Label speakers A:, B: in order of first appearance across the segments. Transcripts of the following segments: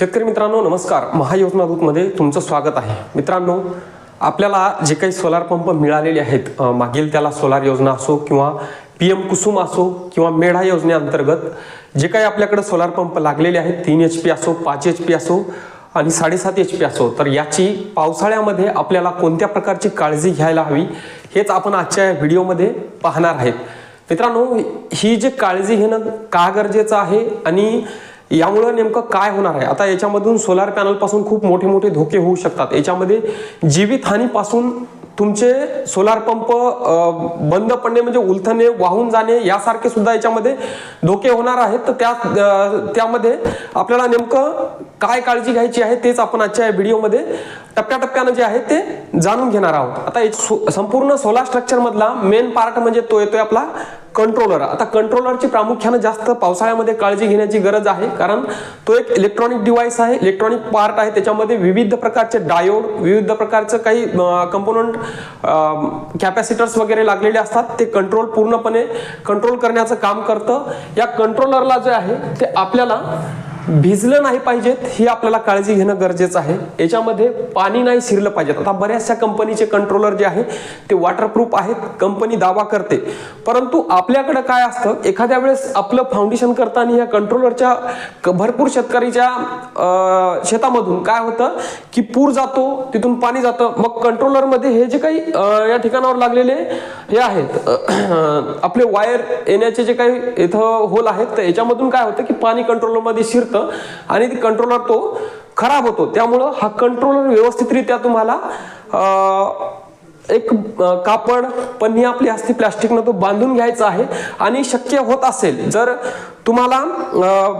A: शेतकरी मित्रांनो नमस्कार. महायोजना दूतमध्ये तुमचं स्वागत आहे. मित्रांनो आपल्याला जे काही सोलार पंप मिळालेले आहेत मागील त्याला सोलार योजना असो किंवा पी एम कुसुम असो किंवा मेढा योजनेअंतर्गत जे काही आपल्याकडे सोलार पंप लागलेले आहेत तीन एच पी असो पाच एच पी असो आणि साडेसात एच पी असो तर याची पावसाळ्यामध्ये आपल्याला कोणत्या प्रकारची काळजी घ्यायला हवी हेच आपण आजच्या या व्हिडिओमध्ये पाहणार आहेत. मित्रांनो ही जी काळजी घेणं का गरजेचं आहे आणि यामुळं नेमकं काय होणार आहे? आता याच्यामधून सोलार पॅनलपासून खूप मोठे मोठे धोके होऊ शकतात. याच्यामध्ये जीवितहानीपासून तुमचे सोलार पंप बंद पडणे म्हणजे उलथणे वाहून जाणे यासारखे सुद्धा याच्यामध्ये धोके होणार आहेत. तर त्या त्यामध्ये आपल्याला नेमकं काय काळजी घ्यायची आहे तेच आपण आजच्या या व्हिडिओमध्ये टप्प्याटप्प्यानं जे आहे ते जाणून घेणार आहोत. आता सो- संपूर्ण सोलार स्ट्रक्चरमधला मेन पार्ट म्हणजे तो येतोय आपला कंट्रोलर आता कंट्रोलरची प्रामुख्यानं जास्त पावसाळ्यामध्ये काळजी घेण्याची गरज आहे कारण तो एक इलेक्ट्रॉनिक डिव्हाइस आहे इलेक्ट्रॉनिक पार्ट आहे. त्याच्यामध्ये विविध प्रकारचे डायोड विविध प्रकारचं काही कंपोनंट कॅपॅसिटर्स वगैरे लागलेले असतात. ते कंट्रोल पूर्णपणे कंट्रोल करण्याचं काम करतं. या कंट्रोलरला जे आहे ते आपल्याला भिजलं नाही पाहिजेत ही आपल्याला काळजी घेणं गरजेचं आहे. याच्यामध्ये पाणी नाही शिरलं पाहिजेत. आता बऱ्याचशा कंपनीचे कंट्रोलर जे आहे ते वॉटरप्रूफ आहेत कंपनी दावा करते. परंतु आपल्याकडं काय असतं एखाद्या वेळेस आपलं फाउंडेशन करताना या कंट्रोलरच्या भरपूर शेतकरीच्या शेतामधून काय होतं की पूर जातो तिथून पाणी जातं. मग कंट्रोलरमध्ये हे जे काही या ठिकाणावर लागलेले हे आहेत आपले वायर येण्याचे जे काही इथं होल आहेत तर याच्यामधून काय होतं की पाणी कंट्रोलरमध्ये शिरतं. आणि ती कंट्रोलर तो खराब होतो. त्यामुळं हा कंट्रोलर व्यवस्थितरित्या तुम्हाला एक कापड पन्नी आपली असती प्लास्टिकनं तो बांधून घ्यायचा आहे आणि शक्य होत असेल जर तुम्हाला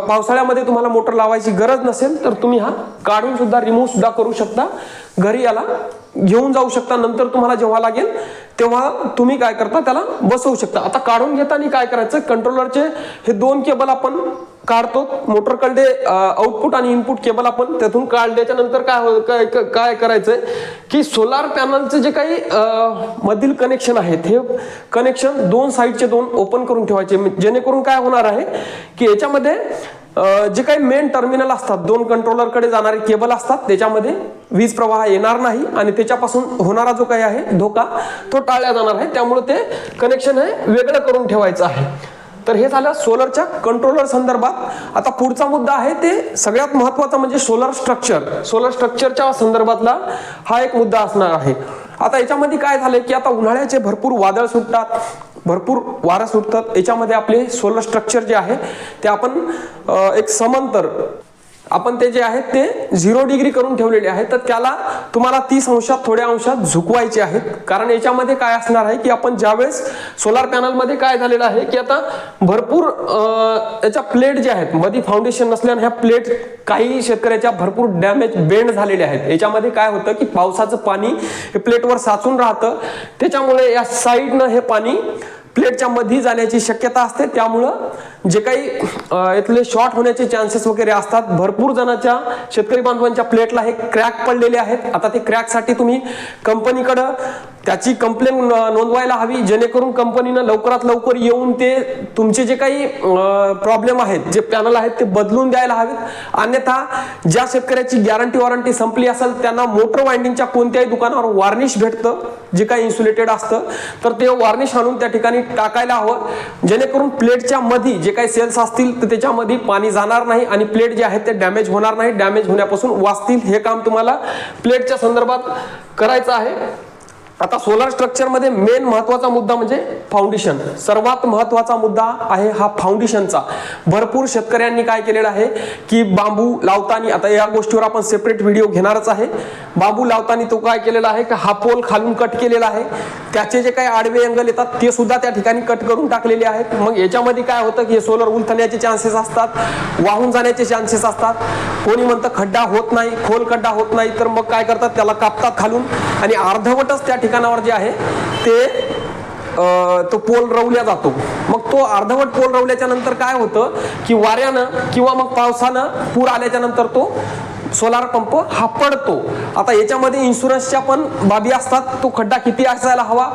A: पावसाळ्यामध्ये तुम्हाला मोटर लावायची गरज नसेल तर तुम्ही हा काढून सुद्धा रिमूव्ह सुद्धा करू शकता. घरी याला घेऊन जाऊ शकता नंतर तुम्हाला जेव्हा लागेल तेव्हा तुम्ही काय करता त्याला बसवू शकता. आता काढून घेताना काय करायचं? कंट्रोलरचे हे दोन केबल आपण काढतो. मोटरकडे आउटपुट आणि इनपुट केबल आपण त्यातून काढल्याच्या नंतर काय हो- काय काय करायचंय? की सोलार पॅनलचे जे काही मधील कनेक्शन आहेत हे कनेक्शन दोन साईडचे दोन ओपन करून ठेवायचे. जेणेकरून काय होणार आहे की याच्यामध्ये जे काही मेन टर्मिनल असतात दोन कंट्रोलरकडे जाणारे केबल असतात त्याच्यामध्ये वीज प्रवाह येणार नाही आणि त्याच्यापासून होणारा जो काही आहे धोका तो टाळला जाणार आहे. त्यामुळे ते कनेक्शन हे वेगळं करून ठेवायचं आहे. तर हे झालं सोलरच्या कंट्रोलर संदर्भात. आता पुढचा मुद्दा आहे ते सगळ्यात महत्त्वाचा म्हणजे सोलर स्ट्रक्चर सोलर स्ट्रक्चरच्या संदर्भातला हा एक मुद्दा असणार आहे. आता याच्यामध्ये काय झालंय की आता उन्हाळ्याचे भरपूर वादळ सुटतात. भरपूर वारस सुटतात याच्यामध्ये आपले सोलर स्ट्रक्चर जे आहे ते आपण एक समांतर आपण ते जे आहेत ते झिरो डिग्री करून ठेवलेले आहेत तर त्याला तुम्हाला तीस अंशात थोड्या अंशात झुकवायचे आहेत. कारण याच्यामध्ये काय असणार आहे की आपण ज्यावेळेस सोलार पॅनलमध्ये काय झालेलं आहे की आता भरपूर याच्या प्लेट जे आहेत मध्ये फाउंडेशन नसल्याने ह्या प्लेट काही शेतकऱ्याच्या भरपूर डॅमेज बेंड झालेले आहेत. याच्यामध्ये काय होतं की पावसाचं पाणी हे प्लेटवर साचून राहतं. त्याच्यामुळे या साईडनं हे पाणी प्लेटच्या मध्ये जाण्याची शक्यता असते. त्यामुळं जे काही इथले शॉर्ट होण्याचे चान्सेस वगैरे असतात भरपूर जणांच्या शेतकरी बांधवांच्या प्लेटला हे क्रॅक पडलेले आहेत. आता ते क्रॅकसाठी तुम्ही कंपनीकडं त्याची कंप्लेन नोंदवायला हवी जेणेकरून कंपनीनं लवकरात लवकर येऊन ते तुमचे जे काही प्रॉब्लेम आहेत जे पॅनल आहेत ते बदलून द्यायला हवेत. अन्यथा ज्या शेतकऱ्याची गॅरंटी वॉरंटी संपली असेल त्यांना मोटर वाइंडिंगच्या कोणत्याही दुकानावर वार्निश भेटतं जे काही इन्सुलेटेड असतं तर ते वार्निश आणून त्या ठिकाणी टाकायला हवं. जेणेकरून प्लेटच्या मध्ये जे काही सेल्स असतील तर त्याच्यामध्ये पाणी जाणार नाही आणि प्लेट जे आहेत ते डॅमेज होणार नाही. डॅमेज होण्यापासून वाचतील. हे काम तुम्हाला प्लेटच्या संदर्भात करायचं आहे. आता सोलर स्ट्रक्चरमध्ये मेन महत्त्वाचा मुद्दा म्हणजे फाउंडेशन सर्वात महत्त्वाचा मुद्दा आहे हा फाउंडेशनचा भरपूर शेतकऱ्यांनी काय केलेलं आहे की बांबू लावताना आता या गोष्टीवर आपण सेपरेट व्हिडिओ घेणारच आहे. बांबू लावताना तो काय केलेला आहे की हा पोल खालून कट केलेला आहे. त्याचे जे काही आडवे अँगल येतात ते सुद्धा त्या ठिकाणी कट करून टाकलेले आहेत. मग याच्यामध्ये काय होतं की सोलर उलथण्याचे चान्सेस असतात वाहून जाण्याचे चान्सेस असतात. कोणी म्हणतं खड्डा होत नाही खोल खड्डा होत नाही तर मग काय करतात? त्याला कापतात खालून. आणि अर्धवटच त्या ठिकाणावर जे आहे ते अं, तो पोल रवल्या जातो. मग तो अर्धवट पोल रवल्याच्या नंतर काय होतं की वाऱ्यानं किंवा मग पावसानं पूर आल्याच्यानंतर तो सोलार पंप हा पडतो. आता याच्यामध्ये इन्शुरन्सच्या पण बाबी असतात. तो खड्डा किती असायला हवा?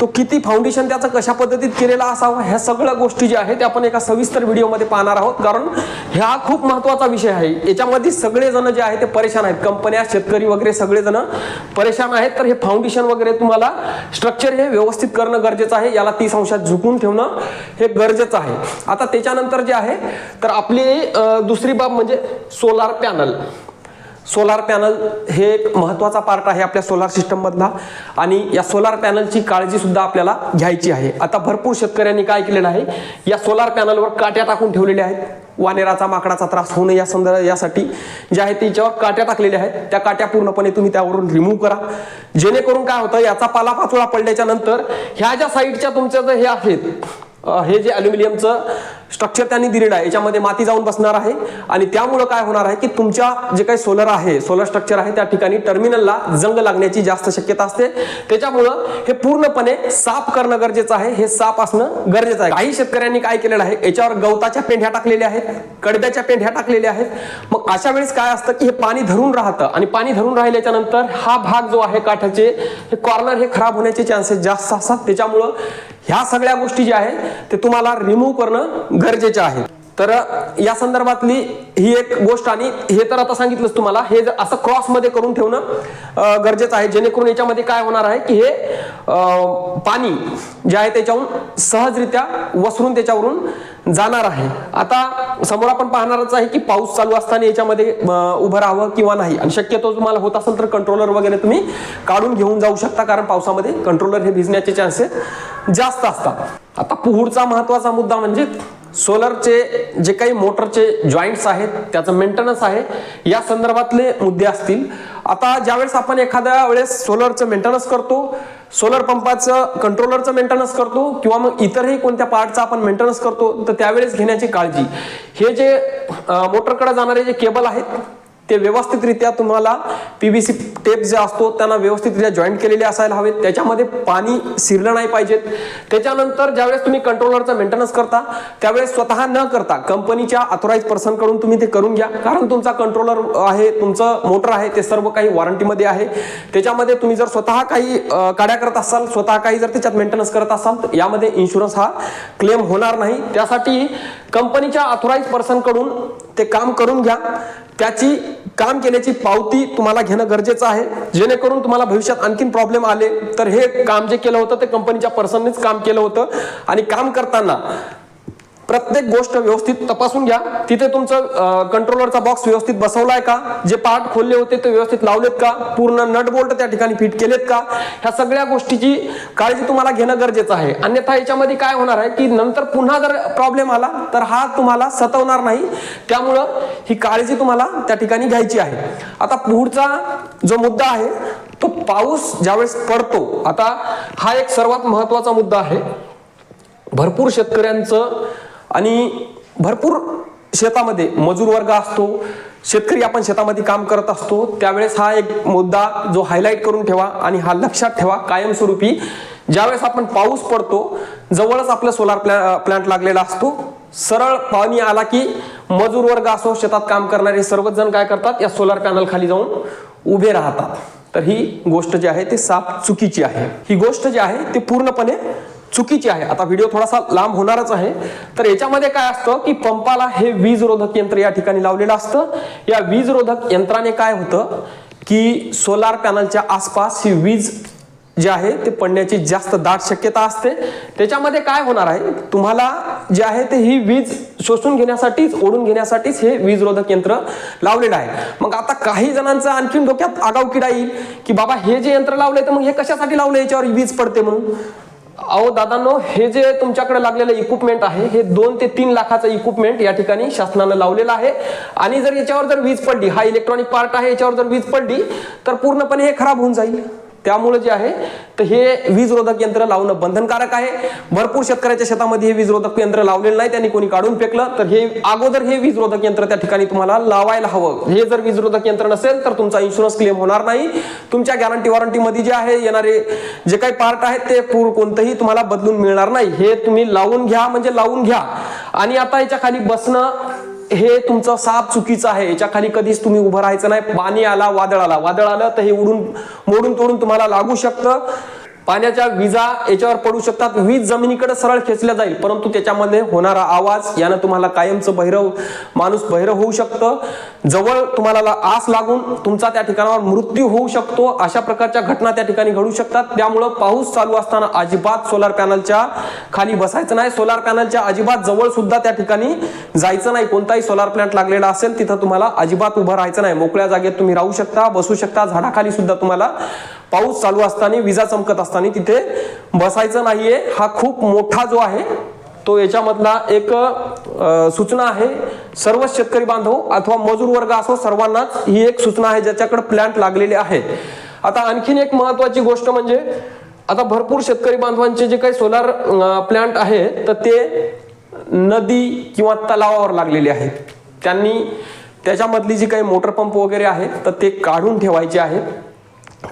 A: तो किती फाउंडेशन त्याचं कशा पद्धतीत केलेला असावा? ह्या सगळ्या गोष्टी ज्या आहेत त्या आपण एका सविस्तर व्हिडिओमध्ये पाहणार आहोत. कारण ह्या खूप महत्त्वाचा विषय आहे. याच्यामध्ये सगळेजण जे आहे ते परेशान आहेत. कंपन्या शेतकरी वगैरे सगळेजण परेशान आहेत. तर हे फाउंडेशन वगैरे तुम्हाला स्ट्रक्चर हे व्यवस्थित करणं गरजेचं आहे. याला तीस अंशात झुकून ठेवणं हे गरजेचं आहे. आता त्याच्यानंतर जे आहे तर आपली दुसरी बाब म्हणजे सोलार पॅनल सोलार पॅनल हे एक महत्त्वाचा पार्ट आहे आपल्या सोलार सिस्टममधला आणि या सोलार पॅनलची काळजीसुद्धा आपल्याला घ्यायची आहे. आता भरपूर शेतकऱ्यांनी काय केलेलं आहे? या सोलार पॅनलवर काट्या टाकून ठेवलेल्या आहेत. वानेराचा माकडाचा त्रास होऊ नये या संदर्भ यासाठी. जे आहे त्याच्यावर काट्या टाकलेल्या आहेत. त्या काट्या पूर्णपणे तुम्ही त्यावरून रिमूव्ह करा. जेणेकरून काय होतं याचा पालापाचोळा पडल्याच्या नंतर ह्या ज्या साईडच्या तुमच्या जे हे आहेत हे जे अल्युमिनियमचं स्ट्रक्चर त्यांनी दिलेलं आहे. याच्यामध्ये माती जाऊन बसणार आहे. आणि त्यामुळं काय होणार आहे की तुमच्या जे काही सोलर आहे सोलर स्ट्रक्चर आहे त्या ठिकाणी टर्मिनलला जंग लागण्याची जास्त शक्यता असते. त्याच्यामुळं हे पूर्णपणे साफ करणं गरजेचं आहे. हे साफ असणं गरजेचं आहे. काही शेतकऱ्यांनी काय केलेलं आहे? याच्यावर गवताच्या पेंढ्या टाकलेल्या आहेत. कडब्याच्या पेंढ्या टाकलेल्या आहेत. मग अशा वेळेस काय असतं की हे पाणी धरून राहतं. आणि पाणी धरून राहिल्याच्या नंतर हा भाग जो आहे काठाचे हे कॉर्नर हे खराब होण्याचे चान्सेस जास्त असतात. त्याच्यामुळं ह्या सगळ्या गोष्टी ज्या आहेत ते तुम्हाला रिमूव्ह करणं गरजेचं आहे. तर या संदर्भातली ही एक गोष्ट आणि हे तर आता सांगितलंच तुम्हाला हे जर असं क्रॉसमध्ये करून ठेवणं गरजेचं आहे. जेणेकरून याच्यामध्ये काय होणार आहे की हे पाणी जे आहे त्याच्याहून सहजरित्या वसरून त्याच्यावरून जाणार आहे. आता समोर आपण पाहणारच आहे की पाऊस चालू असताना याच्यामध्ये उभं राहावं किंवा नाही. आणि शक्यतो तुम्हाला होत असेल तर कंट्रोलर वगैरे तुम्ही काढून घेऊन जाऊ शकता कारण पावसामध्ये कंट्रोलर हे भिजण्याचे चान्सेस जास्त असतात. आता पुढचा महत्त्वाचा मुद्दा म्हणजे सोलरचे जे काही मोटरचे जॉईंट्स आहेत त्याचं मेंटेनन्स आहे या संदर्भातले मुद्दे असतील. आता ज्यावेळेस आपण एखाद्या वेळेस सोलरचं मेंटेनन्स करतो सोलर पंपाचं कंट्रोलरचं मेंटेनन्स करतो किंवा मग इतरही कोणत्या पार्टचा आपण मेंटेनन्स करतो तर त्यावेळेस घेण्याची काळजी. हे जे मोटरकडे जाणारे जे केबल आहेत ते व्यवस्थितरित्या तुम्हाला पी व्ही सी टेप जे असतो त्यांना व्यवस्थितरित्या जॉईंट केलेले असायला हवेत. त्याच्यामध्ये पाणी शिरलं नाही पाहिजेत. त्याच्यानंतर ज्यावेळेस तुम्ही कंट्रोलरचा मेंटेनन्स करता त्यावेळेस स्वतः न करता कंपनीच्या अथोराईज पर्सनकडून तुम्ही ते करून घ्या. कारण तुमचा कंट्रोलर आहे तुमचं मोटर आहे ते सर्व काही वॉरंटीमध्ये आहे. त्याच्यामध्ये तुम्ही जर स्वतः काही काड्या करत असाल स्वतः काही जर त्याच्यात मेंटेनन्स करत असाल तर यामध्ये इन्शुरन्स हा क्लेम होणार नाही. त्यासाठी कंपनीच्या अथोराईज पर्सनकडून ते काम करून घ्या. त्याची काम केल्याची पावती तुम्हाला घेणं गरजेचं आहे. जेणेकरून तुम्हाला भविष्यात आणखीन प्रॉब्लेम आले. तर हे काम जे केलं होतं ते कंपनीच्या पर्सननेच काम केलं होतं. आणि काम करताना प्रत्येक गोष्ट व्यवस्थित तपासून घ्या. तिथे तुमचं कंट्रोलरचा बॉक्स व्यवस्थित बसवलाय का? जे पार्ट खोलले होते ते व्यवस्थित लावलेत का? पूर्ण नट बोल्ट त्या ठिकाणी फिट केलेत का? ह्या सगळ्या गोष्टीची काळजी तुम्हाला घेणं गरजेचं आहे. अन्यथा याच्यामध्ये काय होणार आहे की नंतर पुन्हा जर प्रॉब्लेम आला तर हा तुम्हाला सतवणार नाही. त्यामुळं ही काळजी तुम्हाला त्या ठिकाणी घ्यायची आहे. आता पुढचा जो मुद्दा आहे तो पाऊस ज्यावेळेस पडतो आता हा एक सर्वात महत्त्वाचा मुद्दा आहे. भरपूर शेतकऱ्यांचं आणि भरपूर शेतामध्ये मजूर वर्ग असतो शेतकरी आपण शेतामध्ये काम करत असतो त्यावेळेस हा एक मुद्दा जो हायलाईट करून ठेवा आणि हा लक्षात ठेवा कायमस्वरूपी. ज्यावेळेस आपण पाऊस पडतो जवळच आपलं सोलार प्लॅ प्लांट लागलेला असतो सरळ पाणी आला की मजूर वर्ग असो शेतात काम करणारे सर्वच जण काय करतात या सोलार पॅनल खाली जाऊन उभे राहतात. तर ही गोष्ट जी आहे ती साप चुकीची आहे. ही गोष्ट जी आहे ती पूर्णपणे चुकीची आहे. आता व्हिडिओ थोडासा लांब होणारच आहे. तर याच्यामध्ये काय असतं की पंपाला हे वीज रोधक यंत्र या ठिकाणी लावलेलं असतं. या वीज रोधक यंत्राने काय होतं की सोलार पॅनलच्या आसपास ही वीज जे आहे ते पडण्याची जास्त दाट शक्यता असते. त्याच्यामध्ये काय होणार आहे? तुम्हाला जे आहे ते ही वीज शोषून घेण्यासाठीच ओढून घेण्यासाठीच हे वीज रोधक यंत्र लावलेलं आहे. मग आता काही जणांचं आणखीन डोक्यात आगाऊ किडा येईल की बाबा हे जे यंत्र लावलंय तर मग हे कशासाठी लावलं याच्यावर वीज पडते म्हणून. अहो दादांनो हे जे तुमच्याकडे लागलेलं इक्विपमेंट आहे हे दोन ते तीन लाखाचं इक्विपमेंट या ठिकाणी शासनानं लावलेलं आहे. आणि जर याच्यावर जर वीज पडली हा इलेक्ट्रॉनिक पार्ट आहे याच्यावर जर वीज पडली तर पूर्णपणे हे खराब होऊन जाईल. त्यामुळे जे आहे तर हे वीज रोधक यंत्र लावणं बंधनकारक आहे. भरपूर शेतकऱ्याच्या शेतामध्ये हे वीज रोधक यंत्र लावलेलं नाही त्यांनी कोणी काढून फेकलं. तर हे अगोदर हे वीज रोधक यंत्र त्या ठिकाणी तुम्हाला लावायला हवं. हे जर वीज रोधक यंत्र नसेल तर तुमचा इन्शुरन्स क्लेम होणार नाही. तुमच्या गॅरंटी वॉरंटीमध्ये जे आहे येणारे जे काही पार्ट आहेत ते पूर कोणतंही तुम्हाला बदलून मिळणार नाही. हे तुम्ही लावून घ्या म्हणजे लावून घ्या. आणि आता याच्या खाली बसणं हे तुमचं साप चुकीचं आहे. याच्या खाली कधीच तुम्ही उभं राहायचं नाही. पाणी आला वादळ आला. वादळ आलं तर हे उडून मोडून तोडून तुम्हाला लागू शकतं. पाण्याच्या विजा याच्यावर पडू शकतात. वीज जमिनीकडे सरळ खेचल्या जाईल. परंतु त्याच्यामध्ये होणारा आवाज यानं तुम्हाला कायमचं बहिरव माणूस बहिरव होऊ शकतं. जवळ तुम्हाला ला- आस लागून तुमचा त्या ठिकाणावर मृत्यू होऊ शकतो. अशा प्रकारच्या घटना त्या ठिकाणी घडू शकतात. त्यामुळं पाऊस चालू असताना अजिबात सोलार पॅनलच्या खाली बसायचं नाही. सोलार पॅनलच्या अजिबात जवळ सुद्धा त्या ठिकाणी जायचं नाही. कोणताही सोलार प्लांट लागलेला असेल तिथं तुम्हाला अजिबात उभं राहायचं नाही. मोकळ्या जागेत तुम्ही राहू शकता बसू शकता. झाडाखाली सुद्धा तुम्हाला पाऊस चालू असताना विजा चमकत असताना तिथे बसायचं नाहीये. हा खूप मोठा जो आहे तो याच्यामधला एक सूचना आहे. सर्व शेतकरी बांधव अथवा मजूर वर्ग असो सर्वांनाच ही एक सूचना आहे ज्याच्याकडे प्लॅन्ट लागलेले आहे. आता आणखीन एक महत्वाची गोष्ट म्हणजे आता भरपूर शेतकरी बांधवांचे जे काही सोलार प्लॅन्ट आहे तर ते नदी किंवा तलावावर लागलेले आहेत. त्यांनी त्याच्यामधली जी काही मोटर पंप वगैरे आहेत तर ते काढून ठेवायचे आहेत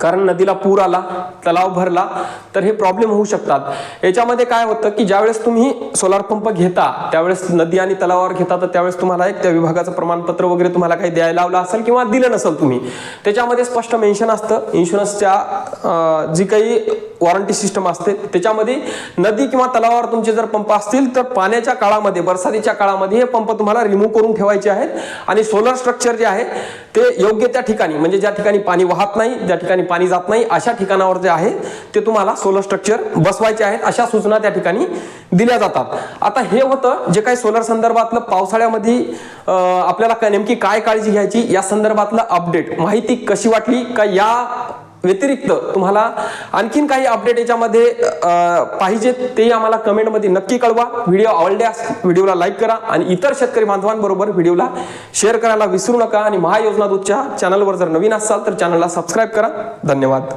A: कारण नदीला पूर आला तलाव भरला तर हे प्रॉब्लेम होऊ शकतात. याच्यामध्ये काय होतं की ज्यावेळेस तुम्ही सोलार पंप घेता त्यावेळेस नदी आणि तलावावर घेता तर त्यावेळेस तुम्हाला एक त्या विभागाचं प्रमाणपत्र वगैरे तुम्हाला काही द्यायला लावलं असेल किंवा दिलं नसेल तुम्ही. त्याच्यामध्ये स्पष्ट मेन्शन असतं. इन्शुरन्सच्या जी काही वॉरंटी सिस्टम असते. त्याच्यामध्ये नदी किंवा तलावावर तुमचे जर पंप असतील तर पाण्याच्या काळामध्ये बरसातीच्या काळामध्ये हे पंप तुम्हाला रिमूव्ह करून ठेवायचे आहेत. आणि सोलर स्ट्रक्चर जे आहे ते योग्य त्या ठिकाणी म्हणजे ज्या ठिकाणी पाणी वाहत नाही ज्या ठिकाणी पाणी जात नाही अशा ठिकाणावर जे आहे ते तुम्हाला सोलर स्ट्रक्चर बसवायचे आहेत. अशा सूचना त्या ठिकाणी दिल्या जातात. आता हे होतं जे काही सोलर संदर्भातलं पावसाळ्यामध्ये आपल्याला काय- नेमकी काय काळजी घ्यायची या संदर्भातलं अपडेट माहिती कशी वाटली? का या व्यतिरिक्त तुम्हाला आणखीन काही अपडेट याच्यामध्ये पाहिजेत तेही आम्हाला कमेंटमध्ये नक्की कळवा. व्हिडिओ आवडल्यास व्हिडिओला लाईक करा आणि इतर शेतकरी बांधवांबरोबर व्हिडिओला शेअर करायला विसरू नका. आणि महायोजना दूतच्या चॅनलवर जर नवीन असाल तर चॅनलला सबस्क्राईब करा. धन्यवाद.